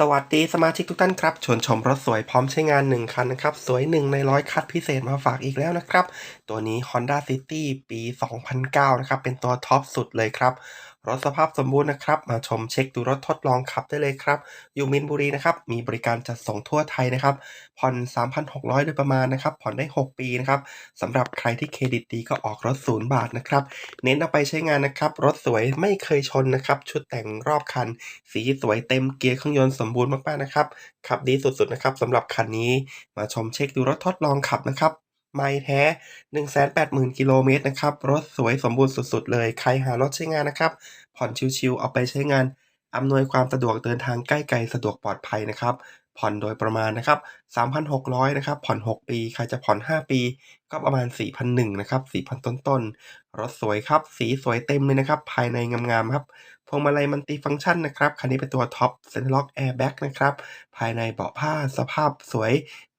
สวัสดีสมาชิกทุกท่านครับชวนชมรถสวยพร้อมใช้งาน 1 คันนะครับ สวย 1 ในร้อยคัดพิเศษมาฝากอีกแล้วนะครับ ตัวนี้ Honda City ปี 2009 นะครับ เป็นตัวท็อปสุดเลยครับ รถสภาพสมบูรณ์นะครับ มาชมเช็คดูรถทดลองขับได้เลยครับ อยู่มินบุรีนะครับ มีบริการจัดส่งทั่วไทยนะครับ ผ่อน 3,600 โดยประมาณนะครับ ผ่อนได้ 6 ปีนะครับสำหรับใครที่เครดิตดีก็ออกรถศูนย์บาทนะครับ เน้นเอาไปใช้งานนะครับ รถสวยไม่เคยชนนะครับ ชุดแต่งรอบคัน สีสวยเต็มเกียร์เครื่องยนต์สมบูรณ์มากๆนะครับ ขับดีสุดๆนะครับสำหรับคันนี้ มาชมเช็คดูรถทดลองขับนะครับ ไม่แท้ 180,000 กิโลเมตรนะครับ รถสวยสมบูรณ์สุดๆ เลย ใครหารถใช้งานนะครับ ผ่อนชิวๆ เอาไปใช้งาน อำนวยความสะดวกเดินทางใกล้ไกลสะดวกปลอดภัยนะครับ ผ่อนโดยประมาณนะครับ 3,600 นะครับ ผ่อน 6 ปี ใครจะผ่อน 5 ปี ก็ประมาณ4,100นะครับ 4,000 ต้นๆ รถสวยครับ สีสวยเต็มเลยนะครับ ภายในงามๆ ครับพวงมาลัยมัลติฟังก์ชันนะครับ คันนี้เป็นตัวท็อปเซ็นทรัลล็อกแอร์แบ็กนะครับ ภายในเบาะผ้าสภาพสวย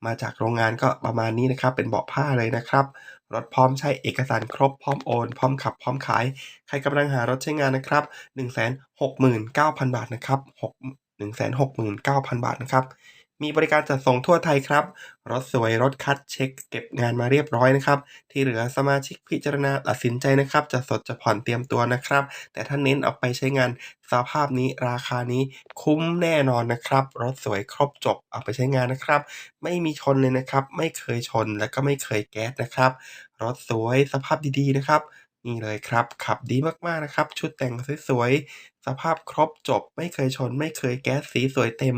มาจากโรงงานก็ประมาณนี้นะครับ เป็นเบาะผ้าเลยนะครับ รถพร้อมใช้เอกสารครบพร้อมโอน พร้อมขับ พร้อมขาย ใครกำลังหารถใช้งานนะครับ 169,000 บาทนะครับ 6 169,000 บาทนะครับ มีบริการจัดส่งทั่วไทยครับ รถสวยรถคัดเช็ค เก็บงานมาเรียบร้อยนะครับ ที่เหลือสมาชิกพิจารณาตัดสินใจนะครับ จะสดจะผ่อนเตรียมตัวนะครับ แต่ถ้าเน้นเอาไปใช้งานสภาพนี้ราคานี้คุ้มแน่นอนนะครับ รถสวยครบจบเอาไปใช้งานนะครับ ไม่มีชนเลยนะครับ ไม่เคยชนและก็ไม่เคยแก๊สนะครับ รถสวยสภาพดีๆนะครับ นี่เลยครับ ขับดีมากๆนะครับ ชุดแต่งสวยๆ สภาพครบจบ ไม่เคยชน ไม่เคยแก๊สสีสวยเต็ม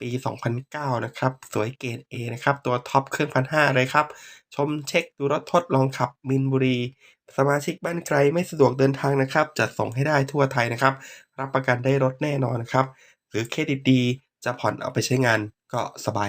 ปี 2009 นะครับ สวยเกรด A นะครับ ตัวท็อปเครื่อง1,500เลยครับ ชมเช็คดูรถทดลองขับมินบุรี สมาชิกบ้านไกลไม่สะดวกเดินทางนะครับ จัดส่งให้ได้ทั่วไทยนะครับ รับประกันได้รถแน่นอนนะครับ หรือเครดิตดีจะผ่อนเอาไปใช้งาน ก็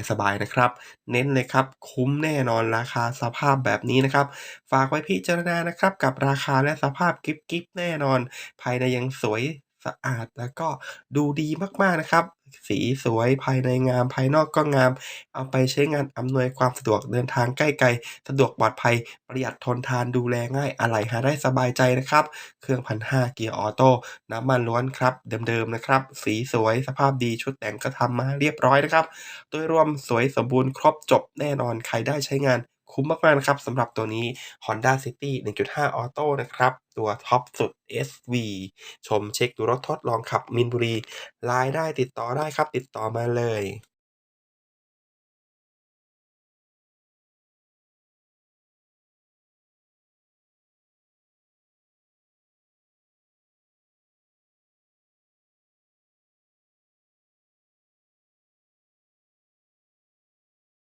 สบายๆนะครับ เน้นเลยครับ คุ้มแน่นอนราคาสภาพแบบนี้นะครับ ฝากไว้พิจารณานะครับ กับราคาและสภาพกิ๊บๆแน่นอน ภายในยังสวยสะอาดแล้วก็ดูดีมากๆนะครับ สีสวยภายในงาม ภายนอกก็งาม เอาไปใช้งานอำนวยความสะดวกเดินทางใกล้ไกล สะดวกปลอดภัย ประหยัดทนทานดูแลง่ายอะไหล่หาได้สบายใจนะครับ เครื่อง1,500เกียร์ออโต้น้ำมันล้วนครับ เดิมๆนะครับ สีสวยสภาพดีชุดแต่งก็ทำมาเรียบร้อยนะครับ โดยรวมสวยสมบูรณ์ครบจบแน่นอนใครได้ใช้งาน คุ้มมากๆนะครับสำหรับตัวนี้ Honda City 1.5 Auto นะครับ ตัวท็อปสุด SV ชมเช็คดูรถทดลองขับมินบุรีไลน์ได้ติดต่อได้ครับ ติดต่อมาเลย